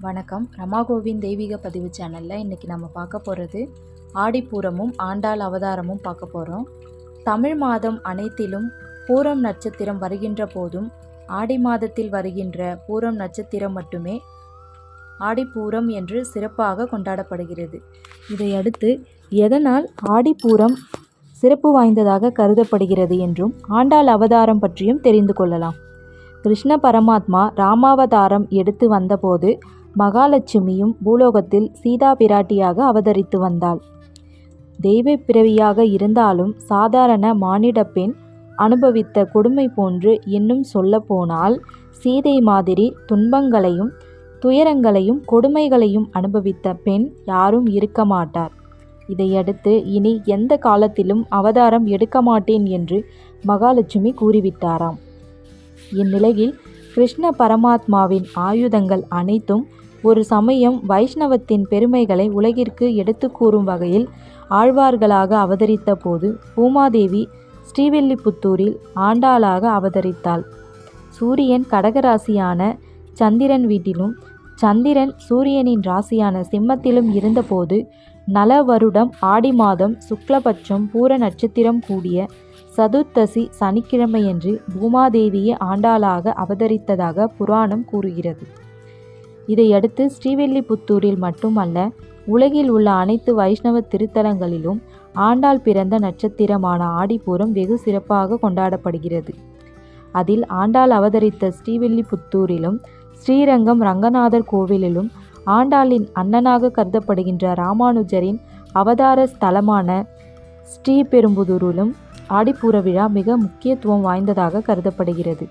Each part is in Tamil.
வணக்கம். ரமாகோவின் தெய்வீக பதிவு சேனலில் இன்றைக்கி நம்ம பார்க்க போகிறது ஆடிப்பூரமும் ஆண்டாள் அவதாரமும் பார்க்க போகிறோம் தமிழ் மாதம் அனைத்திலும் பூரம் நட்சத்திரம் வருகின்ற போதும் ஆடி மாதத்தில் வருகின்ற பூரம் நட்சத்திரம் மட்டுமே ஆடிப்பூரம் என்று சிறப்பாக கொண்டாடப்படுகிறது. இதையடுத்து எதனால் ஆடிப்பூரம் சிறப்பு வாய்ந்ததாக கருதப்படுகிறது என்றும் ஆண்டாள் அவதாரம் பற்றியும் தெரிந்து கொள்ளலாம். கிருஷ்ண பரமாத்மா ராமாவதாரம் எடுத்து வந்தபோது மகாலட்சுமியும் பூலோகத்தில் சீதா பிராட்டியாக அவதரித்து வந்தாள். தெய்வ பிறவியாக இருந்தாலும் சாதாரண மானிட பெண் அனுபவித்த கொடுமை போன்று இன்னும் சொல்லப்போனால் சீதை மாதிரி துன்பங்களையும் துயரங்களையும் கொடுமைகளையும் அனுபவித்த பெண் யாரும் இருக்க மாட்டார். இதையடுத்து இனி எந்த காலத்திலும் அவதாரம் எடுக்க மாட்டேன் என்று மகாலட்சுமி கூறிவிட்டாராம். இந்நிலையில் கிருஷ்ண பரமாத்மாவின் ஆயுதங்கள் அனைத்தும் ஒரு சமயம் வைஷ்ணவத்தின் பெருமைகளை உலகிற்கு எடுத்து கூறும் வகையில் ஆழ்வார்களாக அவதரித்த போது பூமாதேவி ஸ்ரீவில்லிபுத்தூரில் ஆண்டாளாக அவதரித்தாள். சூரியன் கடகராசியான சந்திரன் வீட்டிலும் சந்திரன் சூரியனின் ராசியான சிம்மத்திலும் இருந்தபோது நல வருடம் ஆடி மாதம் சுக்லபட்சம் பூர நட்சத்திரம் கூடிய சதுர்த்தசி சனிக்கிழமையன்று பூமாதேவியே ஆண்டாளாக அவதரித்ததாக புராணம் கூறுகிறது. இதையடுத்து ஸ்ரீவில்லிபுத்தூரில் மட்டுமல்ல உலகில் உள்ள அனைத்து வைஷ்ணவ திருத்தலங்களிலும் ஆண்டாள் பிறந்த நட்சத்திரமான ஆடிப்பூரம் வெகு சிறப்பாக கொண்டாடப்படுகிறது. அதில் ஆண்டாள் அவதரித்த ஸ்ரீவில்லிபுத்தூரிலும் ஸ்ரீரங்கம் ரங்கநாதர் கோவிலிலும் ஆண்டாளின் அண்ணனாக கருதப்படுகின்ற ராமானுஜரின் அவதார ஸ்தலமான ஸ்ரீபெரும்புதூரிலும் ஆடிப்பூர விழா மிக முக்கியத்துவம் வாய்ந்ததாக கருதப்படுகிறது.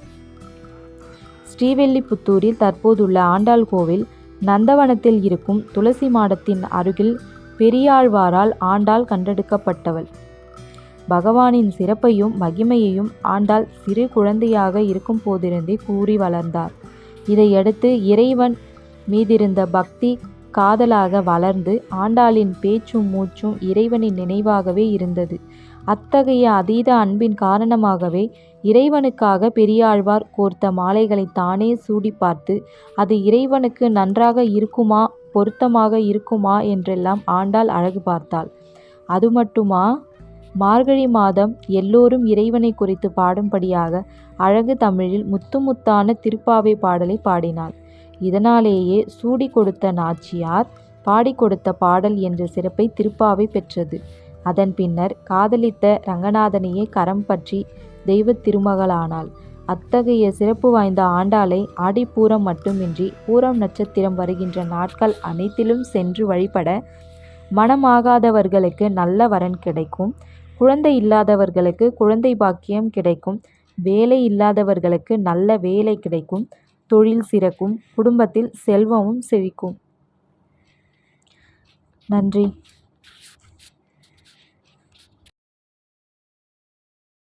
ஸ்ரீவெல்லிபுத்தூரில் தற்போதுள்ள ஆண்டாள் கோவில் நந்தவனத்தில் இருக்கும் துளசி மாடத்தின் அருகில் பெரியாழ்வாரால் ஆண்டாள் கண்டெடுக்கப்பட்டவள். பகவானின் சிறப்பையும் மகிமையையும் ஆண்டாள் சிறு குழந்தையாக இருக்கும் போதிருந்தே கூறி வளர்ந்தார். இதையடுத்து இறைவன் மீதிருந்த பக்தி காதலாக வளர்ந்து ஆண்டாளின் பேச்சும் மூச்சும் இறைவனின் நினைவாகவே இருந்தது. அத்தகைய அதீத அன்பின் காரணமாகவே இறைவனுக்காக பெரியாழ்வார் கோர்த்த மாலைகளை தானே சூடி பார்த்து அது இறைவனுக்கு நன்றாக இருக்குமா பொருத்தமாக இருக்குமா என்றெல்லாம் ஆண்டாள் அழகு பார்த்தாள். அது மட்டுமா மார்கழி மாதம் எல்லோரும் இறைவனை குறித்து பாடும்படியாக அழகு தமிழில் முத்துமுத்தான திருப்பாவை பாடலை பாடினாள். இதனாலேயே சூடி கொடுத்த நாச்சியார் பாடி கொடுத்த பாடல் என்ற சிறப்பை திருப்பாவை பெற்றது. அதன் பின்னர் காதலித்த ரங்கநாதனையே கரம் பற்றி தெய்வ திருமகளானாள். அத்தகைய சிறப்பு வாய்ந்த ஆண்டாளை ஆடிப்பூரம் மட்டுமின்றி பூரம் நட்சத்திரம் வருகின்ற நாட்கள் அனைத்திலும் சென்று வழிபட மனமாகாதவர்களுக்கு நல்ல வரன் கிடைக்கும். குழந்தை இல்லாதவர்களுக்கு குழந்தை பாக்கியம் கிடைக்கும். வேலை இல்லாதவர்களுக்கு நல்ல வேலை கிடைக்கும். தொழில் சிறக்கும் குடும்பத்தில் செல்வமும் செழிக்கும். நன்றி.